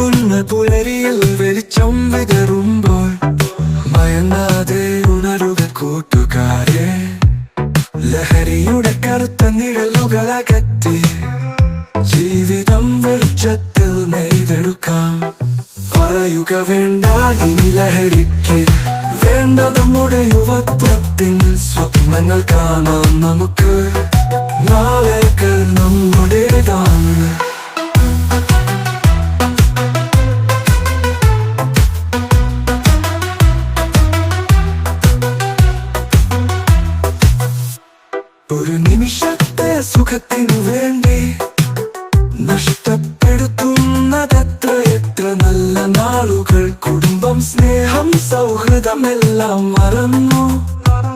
പൂക്കുന്ന പുലരിയിൽ വെളിച്ചം വിതറുമ്പോൾ മയങ്ങാതെ ഉണരുക കൂട്ടുകാരെ. ലഹരിയുടെ കറുത്ത നിഴലുകളകറ്റി ജീവിതം വെളിച്ചത്തിൽ നെയ്തെടുക്കാം. പറയുക വേണ്ട ഇനി ലഹരിക്ക് വേണ്ട നമ്മുടെ യുവത്വത്തിൽ സ്വപ്നങ്ങൾ കാണാം നമുക്ക്. ഒരു നിമിഷത്തെ സുഖത്തിനു വേണ്ടി നഷ്ടപ്പെടുത്തുന്നതെത്ര എത്ര നല്ല നാളുകൾ കുടുംബം സ്നേഹം സൗഹൃദമെല്ലാം മറന്നു.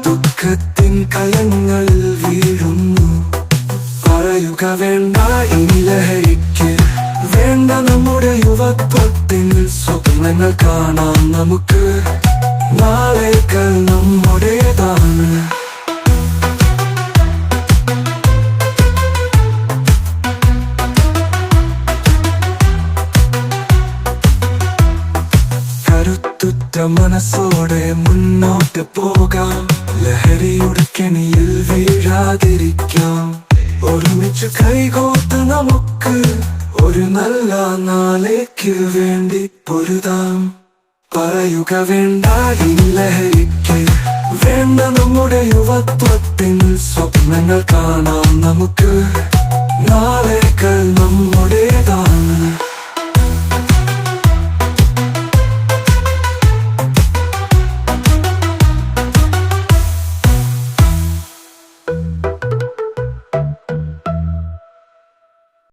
ദുഃഖത്തിൻ കയങ്ങളിൽ വീഴുന്നു. പറയുക വേണ്ട ഇനി ലഹരിക്ക് വേണ്ട നമ്മുടെ യുവത്വത്തിൽ സ്വപ്നങ്ങൾ കാണാം നമുക്ക്. നാളേക്കൾ നമ്മുടേതാണ് കരുത്തുറ്റ മനസ്സോടെ മുന്നോട്ട് പോകാം. ലഹരിയുടെ കെണിയിൽ വീഴാതിരിക്കാം. ഒരുമിച്ച് കൈകോത്ത് നമുക്ക് ഒരു നല്ല നാളേക്ക് വേണ്ടി പൊരുതാം. പറയുക വേണ്ട ഈ ലഹരിക്ക് വേണ്ട നമ്മുടെ യുവത്വത്തിൽ സ്വപ്നങ്ങൾ കാണാം നമുക്ക്. നാളേക്ക്